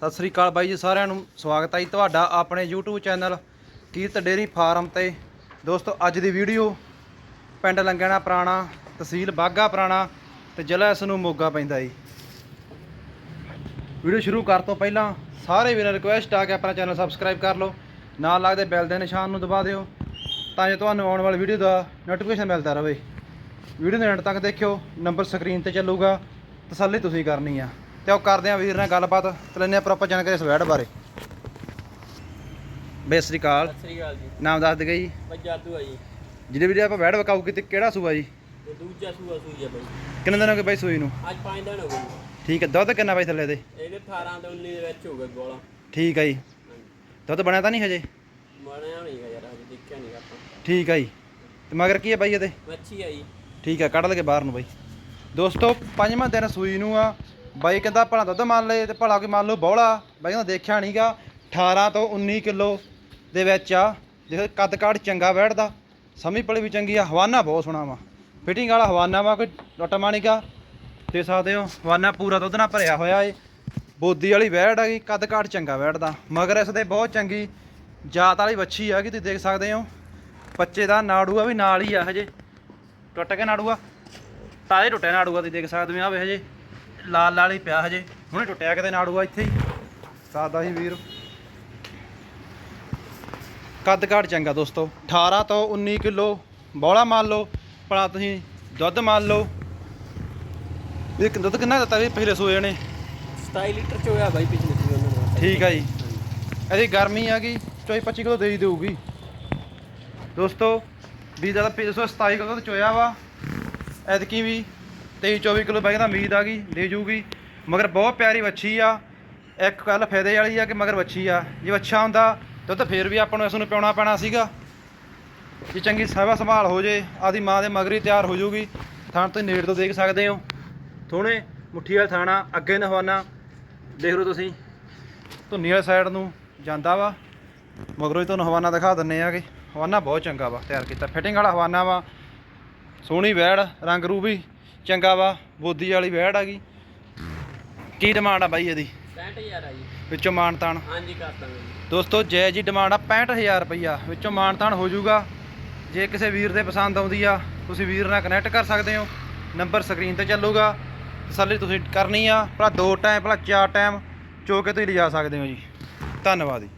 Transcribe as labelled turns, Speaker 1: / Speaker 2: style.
Speaker 1: ਸਤਿ ਸ੍ਰੀ ਅਕਾਲ ਬਾਈ ਜੀ ਸਾਰਿਆਂ ਨੂੰ, ਸਵਾਗਤ ਹੈ ਜੀ ਤੁਹਾਡਾ ਆਪਣੇ YouTube channel Kirat dairy farm ਤੇ। ਦੋਸਤੋ, ਅੱਜ ਦੀ ਵੀਡੀਓ ਪਿੰਡ ਲੰਗਣਾ ਪੁਰਾਣਾ, ਤਹਿਸੀਲ ਬਾਗਾ ਪੁਰਾਣਾ ਤੇ ਜ਼ਿਲ੍ਹਾ ਇਸ ਨੂੰ ਮੋਗਾ ਪੈਂਦਾ ਜੀ। ਵੀਡੀਓ ਸ਼ੁਰੂ ਕਰਨ ਤੋਂ ਪਹਿਲਾਂ ਸਾਰੇ ਵੀਰਾਂ ਰਿਕੁਐਸਟ ਆ ਕਿ ਆਪਣਾ ਚੈਨਲ ਸਬਸਕ੍ਰਾਈਬ ਕਰ ਲਓ, ਨਾਲ ਲੱਗਦੇ ਬੈਲ ਦੇ ਨਿਸ਼ਾਨ ਨੂੰ ਦਬਾ ਦਿਓ, ਤਾਂ ਜੋ ਤੁਹਾਨੂੰ ਆਉਣ ਵਾਲੀ ਵੀਡੀਓ ਦਾ ਨੋਟੀਫਿਕੇਸ਼ਨ ਮਿਲਦਾ ਰਹੇ। ਵੀਡੀਓ ਦੇ ਐਂਡ ਤੱਕ ਦੇਖਿਓ ਨੰਬਰ ਸਕਰੀਨ ਤੇ ਚੱਲੂਗਾ, ਤਸੱਲੀ ਤੁਸੀਂ ਕਰਨੀ ਆ। ਤੇ ਉਹ ਕਰਦੇ ਆ ਵੀਰ ਨਾਲ ਗੱਲਬਾਤ ਤੇ ਆ ਪ੍ਰੋਪਰ ਜਾਣਕਾਰੀ ਇਸ ਵੈਡ ਬਾਰੇ। ਬੇ ਸ੍ਰੀ ਅਕਾਲ।
Speaker 2: ਸਤਿ ਸ੍ਰੀ ਅਕਾਲ ਜੀ।
Speaker 1: ਨਾਮ ਦੱਸ ਦੇ ਜੀ
Speaker 2: ਬਾਈ ਜਾਦੂ ਆ ਜੀ।
Speaker 1: ਜਿਹਦੇ ਵੀਡੀਓ ਆਪਾਂ ਵੈਡ ਵਕਾਊ ਕੀਤੀ ਕਿਹੜਾ ਸੂਆ ਜੀ?
Speaker 2: ਤੇ ਦੂਜਾ ਸੂਆ ਸੂਈ ਆ ਬਾਈ।
Speaker 1: ਕਿੰਨੇ ਦਿਨ ਹੋ ਗਏ ਬਾਈ ਸੂਈ ਨੂੰ?
Speaker 2: ਅੱਜ 5 ਦਿਨ ਹੋ ਗਏ ਜੀ।
Speaker 1: ਠੀਕ ਹੈ ਦੁੱਧ ਕਿੰਨਾ ਬਾਈ ਥੱਲੇ ਦੇ?
Speaker 2: ਇਹਦੇ 18 ਤੋਂ 19 ਦੇ ਵਿੱਚ ਹੋ ਗਿਆ ਗੋਲਾ।
Speaker 1: ਠੀਕ ਹੈ ਜੀ। ਦੁੱਧ ਬਣਿਆ ਤਾਂ ਨਹੀਂ ਹਜੇ?
Speaker 2: ਬਣਿਆ ਨਹੀਂ ਗਾ ਯਾਰ ਹਜੇ ਦੇਖਿਆ ਨਹੀਂ ਆਪਾਂ।
Speaker 1: ਠੀਕ ਹੈ ਜੀ। ਤੇ ਮਗਰ ਕੀ ਹੈ ਬਾਈ ਇਹਦੇ?
Speaker 2: ਮੱਛੀ ਆ ਜੀ।
Speaker 1: ਠੀਕ ਹੈ ਕੱਢ ਲਗੇ ਬਾਹਰ ਨੂੰ ਬਾਈ। ਦੋਸਤੋ ਪੰਜਵਾਂ ਦਿਨ ਸੂਈ ਨੂੰ ਆ। ਬਾਈ ਕਹਿੰਦਾ ਭਲਾ ਦੁੱਧ ਮੰਨ ਲਏ ਤੇ ਭਲਾ ਕੋਈ ਮੰਨ ਲਓ ਬੌਲਾ। ਬਾਈ ਉਹਨੇ ਦੇਖਿਆ ਨਹੀਂਗਾ 18 ਤੋਂ 19 ਕਿਲੋ ਦੇ ਵਿੱਚ ਆ। ਦੇਖੋ ਕੱਦ ਕਾਠ ਚੰਗਾ ਬੈਠਦਾ। ਸਮੀ ਪਲੀ ਵੀ ਚੰਗੀ ਆ, ਹਵਾਨਾ ਬਹੁਤ ਸੋਹਣਾ ਵਾ। ਫਿਟਿੰਗ ਵਾਲਾ ਹਵਾਨਾ ਵਾ, ਕੋਈ ਟੁੱਟਮਾ ਨਹੀਂਗਾ ਦੇ ਸਕਦੇ ਹੋ, ਹਵਾਨਾ ਪੂਰਾ ਦੁੱਧ ਨਾਲ ਭਰਿਆ ਹੋਇਆ ਏ। ਬੋਦੀ ਵਾਲੀ ਵੈੜ ਹੈਗੀ ਕੱਦ ਕਾਟ ਚੰਗਾ ਬੈਠਦਾ। ਮਗਰ ਇਸ ਦੇ ਬਹੁਤ ਚੰਗੀ ਜਾਤ ਵਾਲੀ ਵੱਛੀ ਆ ਕਿ ਤੁਸੀਂ ਦੇਖ ਸਕਦੇ ਹੋ। ਬੱਚੇ ਦਾ ਨਾੜੂਆ ਵੀ ਨਾਲ ਹੀ ਆ ਹਜੇ। ਟੁੱਟ ਕੇ ਨਾੜੂਆ। ਤਾਏ ਟੁੱਟਿਆ ਨਾੜੂਆ, ਤੁਸੀਂ ਦੇਖ ਸਕਦੇ ਹੋ ਆ ਵੇ ਹਜੇ। ਲਾਲ ਲਾਲ ਹੀ ਪਿਆ ਹਜੇ। ਹੁਣੇ ਟੁੱਟਿਆ ਕਿਤੇ ਨਾੜੂਆ ਇੱਥੇ ਹੀ। ਸਾਦਾ ਹੀ ਵੀਰ। ਕੱਦ ਕਾਠ ਚੰਗਾ ਦੋਸਤੋ। 18 ਤੋਂ 19 ਕਿਲੋ। ਬੌਲਾ ਮੰਨ ਲਓ। ਭਲਾ ਤੁਸੀਂ ਦੁੱਧ ਮੰਨ ਲਓ। ਇਹ ਦੁੱਧ ਕਿੰਨਾ ਦਿੱਤਾ ਵੀ ਪਹਿਲੇ ਸੋਏ ਨੇ?
Speaker 2: 27 ਲੀਟਰ ਚ ਹੋਇਆ ਬਾਈ ਪਿਛਲੇ ਸੂਏ ਉਹਨਾਂ ਨੂੰ।
Speaker 1: ਠੀਕ ਆ ਜੀ। ਇਹਦੀ ਗਰਮੀ ਆ ਗਈ। 24 25 ਕਿਲੋ ਦੇ ਹੀ ਦੇਊਗੀ। ਦੋਸਤੋ ਵੀ ਦਾ 527 ਕਿਲੋ ਚੋਇਆ ਵਾ ਐਤਕੀ ਵੀ 23 24 ਕਿਲੋ ਬਾਈ ਦਾ ਉਮੀਦ ਆ ਗਈ, ਦੇ ਜੂਗੀ। ਮਗਰ ਬਹੁਤ ਪਿਆਰੀ ਵੱਛੀ ਆ। ਇੱਕ ਗੱਲ ਫਾਇਦੇ ਵਾਲੀ ਆ ਕਿ ਮਗਰ ਵੱਛੀ ਆ। ਜੇ ਅੱਛਾ ਹੁੰਦਾ ਦੁੱਧ ਫੇਰ ਵੀ ਆਪਾਂ ਨੂੰ ਇਸ ਨੂੰ ਪਿਉਣਾ ਪੈਣਾ ਸੀਗਾ। ਜੇ ਚੰਗੀ ਸੇਵਾ ਸੰਭਾਲ ਹੋ ਜੇ ਆਦੀ ਮਾਂ ਦੇ ਮਗਰੀ ਤਿਆਰ ਹੋ ਜੂਗੀ। ਥਾਣ ਤੋਂ ਨੇੜ ਤੋਂ ਦੇਖ ਸਕਦੇ ਹੋ। ਥੋੜੇ ਮੁੱਠੀ ਵਾਲਾ ਥਾਣਾ, ਅੱਗੇ ਨਹਵਾਨਾ ਦੇਖ ਲਓ ਤੁਸੀਂ। ਧੁੰਨੀ ਵਾਲੀ ਸਾਈਡ ਨੂੰ ਜਾਂਦਾ ਵਾ। ਮਗਰੋਂ ਹੀ ਤੁਹਾਨੂੰ ਹਵਾਨਾ ਦਿਖਾ ਦਿੰਨੇ ਆ ਕਿ ਹਵਾਨਾ ਬਹੁਤ ਚੰਗਾ ਵਾ, ਤਿਆਰ ਕੀਤਾ। ਫਿਟਿੰਗ ਵਾਲਾ ਹਵਾਨਾ ਵਾ। ਸੋਹਣੀ ਵੈੜ ਰੰਗ ਰੂਬੀ ਚੰਗਾ ਵਾ ਬੋਦੀ ਵਾਲੀ ਵੈੜ ਆ ਗਈ। ਕੀ ਡਿਮਾਂਡ ਆ ਬਾਈ ਇਹਦੀ?
Speaker 2: 65000 ਆ ਜੀ।
Speaker 1: ਵਿੱਚੋਂ ਮਾਨ ਤਾਨ।
Speaker 2: ਹਾਂਜੀ ਕਰ ਦਾਂਗੇ ਜੀ।
Speaker 1: ਦੋਸਤੋ ਜੈ ਜੀ ਡਿਮਾਂਡ ਆ 65000 ਰੁਪਈਆ। ਵਿੱਚੋਂ ਮਾਨ ਤਾਨ ਹੋ ਜਾਊਗਾ। ਜੇ ਕਿਸੇ ਵੀਰ ਦੇ ਪਸੰਦ ਆਉਂਦੀ ਆ ਤੁਸੀਂ ਵੀਰ ਨਾਲ ਕਨੈਕਟ ਕਰ ਸਕਦੇ ਹੋ। ਨੰਬਰ ਸਕਰੀਨ ਤੇ ਚੱਲੂਗਾ। ਤਸੱਲੀ ਤੁਸੀਂ ਕਰਨੀ ਆ। ਭਲਾ ਦੋ ਟਾਈਮ ਭਲਾ ਚਾਰ ਟਾਈਮ ਚੋ ਕੇ ਤੁਸੀਂ ਲਿਜਾ ਸਕਦੇ ਹੋ ਜੀ। ਧੰਨਵਾਦ ਜੀ।